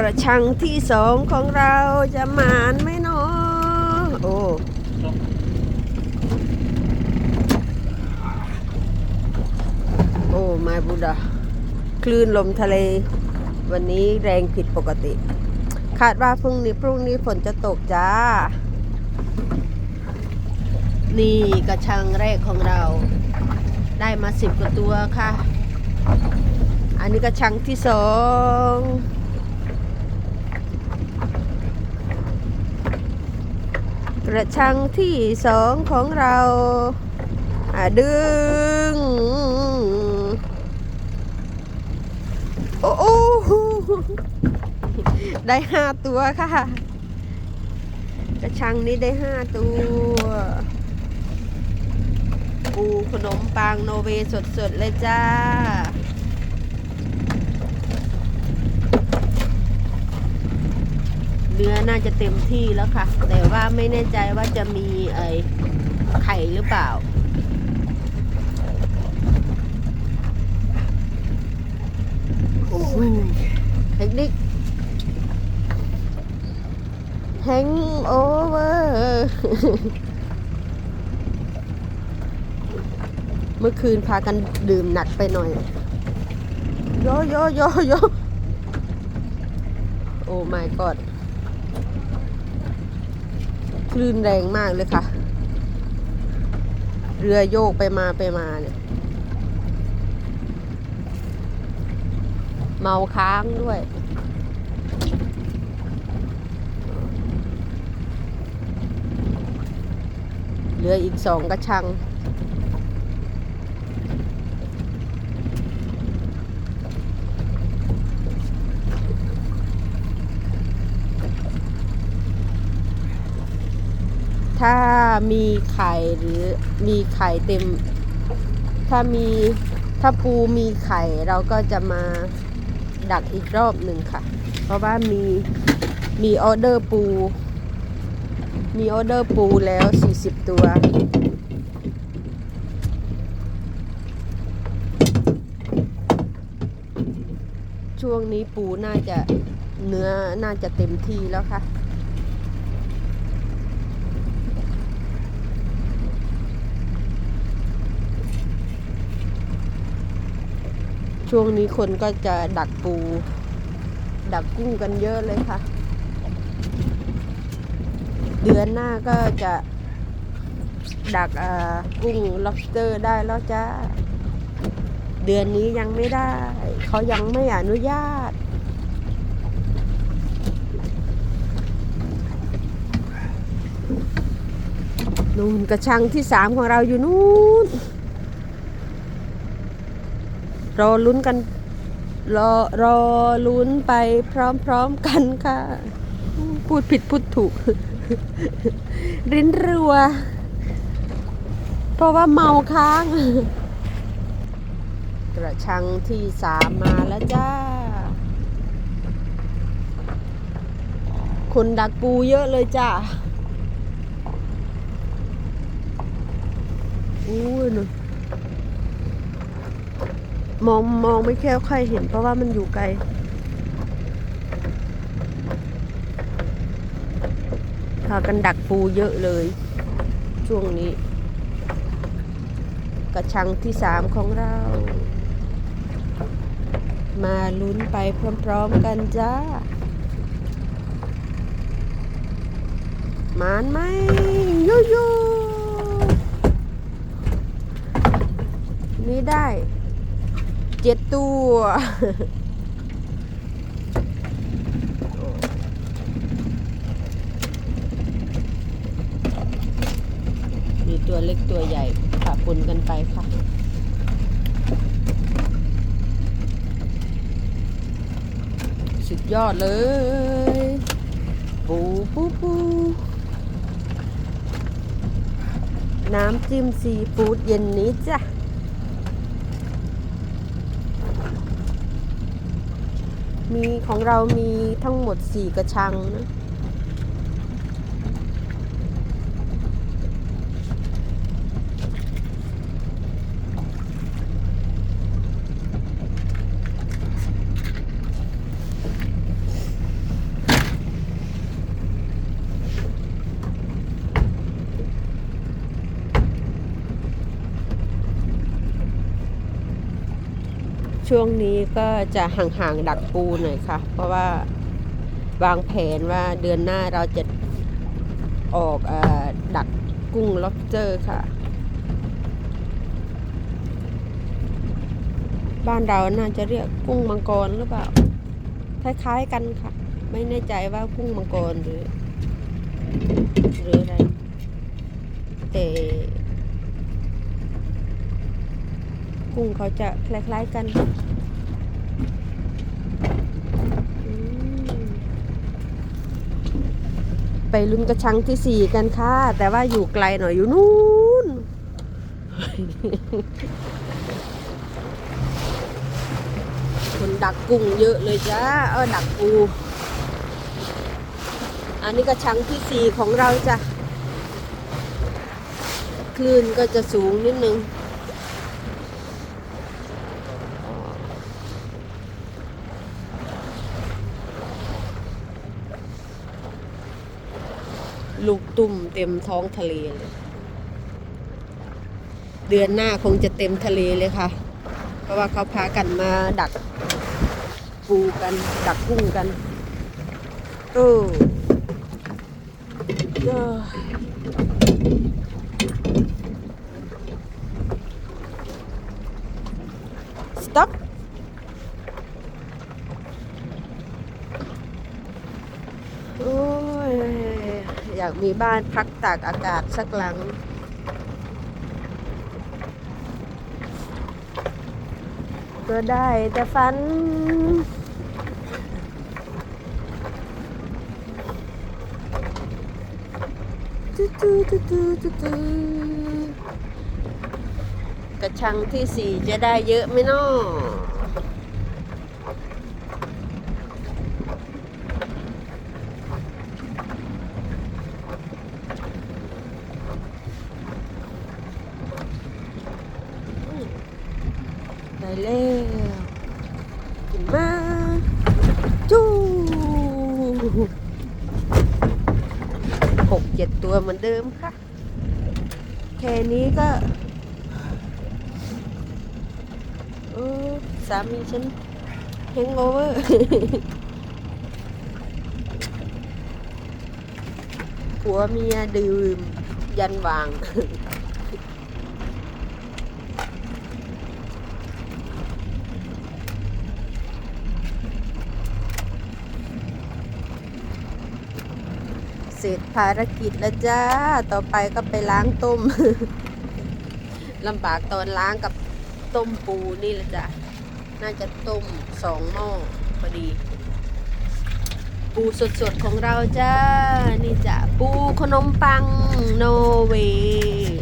กระชังที่สองของเราจะหมานไหมเนาะโอ้โอ้มาบุดาคลื่นลมทะเล วันนี้แรงผิดปกติ คาดว่าพรุ่งนี้พรุ่งนี้ฝนจะตกจ้า นี่กระชังแรกของเรา ได้มาสิบกว่าตัวค่ะ อันนี้กระชังที่สอง กระชังที่สองของเราดึง โอ้โอ้ได้ห้าตัวค่ะ กระชังนี้ได้ห้าตัวปูขนมปังโนเวสดๆเลยจ้า เ้น่าจะเต็มที่แล้วค่ะ แต่ว่าไม่แน่ใจว่าจะมีไอไข่หรือเปล่าโอ้ยเทคนิคแฮงโอเวอร์เมื่อคืนพากันดื่มหนักไปหน่อย โยโยโยโยโอ้ my god คลื่นแรงมากเลยค่ะ เรือโยกไปมาไปมาเนี่ย เมาค้างด้วย เหลืออีกสองกระชัง ถ้ามีไข่หรือมีไข่เต็ม ถ้ามีถ้าปูมีไข่เราก็จะมาดักอีกรอบหนึ่งค่ะ เพราะว่ามีมีออเดอร์ปู มีออเดอร์ปูแล้ว 40 ตัว ช่วงนี้ปูน่าจะเนื้อน่าจะเต็มที่แล้วค่ะ ช่วงนี้คนก็จะดักปู ดักกุ้งกันเยอะเลยค่ะ เดือนหน้าก็จะดักกุ้ง lobster ได้แล้วจ้า เดือนนี้ยังไม่ได้ เขายังไม่อนุญาต นู่นกระชังที่สามของเราอยู่นู่น รอลุ้นกัน รอรอลุ้นไปพร้อมๆกันค่ะ พูดผิดพูดถูก ริ้นรัว เพราะว่าเมาค้าง กระชังที่สามมาแล้วจ้า คนดักปูเยอะเลยจ้าอู้ยนู่น มองมองไม่แค่ค่อยเห็น เพราะว่ามันอยู่ไกล พากันดักปูเยอะเลย ช่วงนี้ กระชังที่สามของเรา มาลุ้นไปพร้อมๆกันจ้ามานไหมยูยูนี่ได้ เจ็ดตัวมีตัวเล็กตัวใหญ่ปะปนกันไปค่ะสุดยอดเลย ปูปูปูน้ำจิ้มซีฟู้ดเย็นนี้จ้ะ มีของเรามีทั้งหมดสี่กระชังนะ ช่วงนี้ก็จะห่างๆดักปูหน่อยค่ะ เพราะว่าวางแผนว่าเดือนหน้าเราจะออกอดักกุ้งล็อบเตอร์ค่ะ บ้านเราน่าจะเรียกกุ้งมังกรหรือเปล่า คล้ายๆกันค่ะ ไม่แน่ใจว่ากุ้งมังกรหรือ หรืออะไรแต่ กุ้งเขาจะคล้ายๆกันไปลุ้นกระชังที่สี่กันค่ะ แต่ว่าอยู่ไกลหน่อยอยู่นู้นคนดักกุ้งเยอะเลยจ้าเออดักปู อันนี้กระชังที่สี่ของเราจ้ะคลื่นก็จะสูงนิดนึง ลูกตุ่มเต็มท้องทะเลเลย เดือนหน้าคงจะเต็มทะเลเลยค่ะ เพราะว่าเขาพากันมาดักปูกัน ดักกุ้งกันเออเออสต็อปโอ้ย อยากมีบ้านพักตากอากาศสักหลัง ก็ได้แต่ฝันกระชังที่สี่จะได้เยอะไหมน้อได้ แล้วมาจู้หกเจ็ดตัวเหมือนเดิมค่ะ แค่นี้ก็เออสามีฉันแฮงโอเวอร์ผัวเมียดื่มยันวาง เสร็จภารกิจแล้วจ้า ต่อไปก็ไปล้างต้มลำบากตอนล้างกับต้มปูนี่แหละจ้ะ น่าจะต้มสองหม้อพอดี ปูสดๆของเราจ้า นี่จ้ะ ปูขนมปังโนเวย์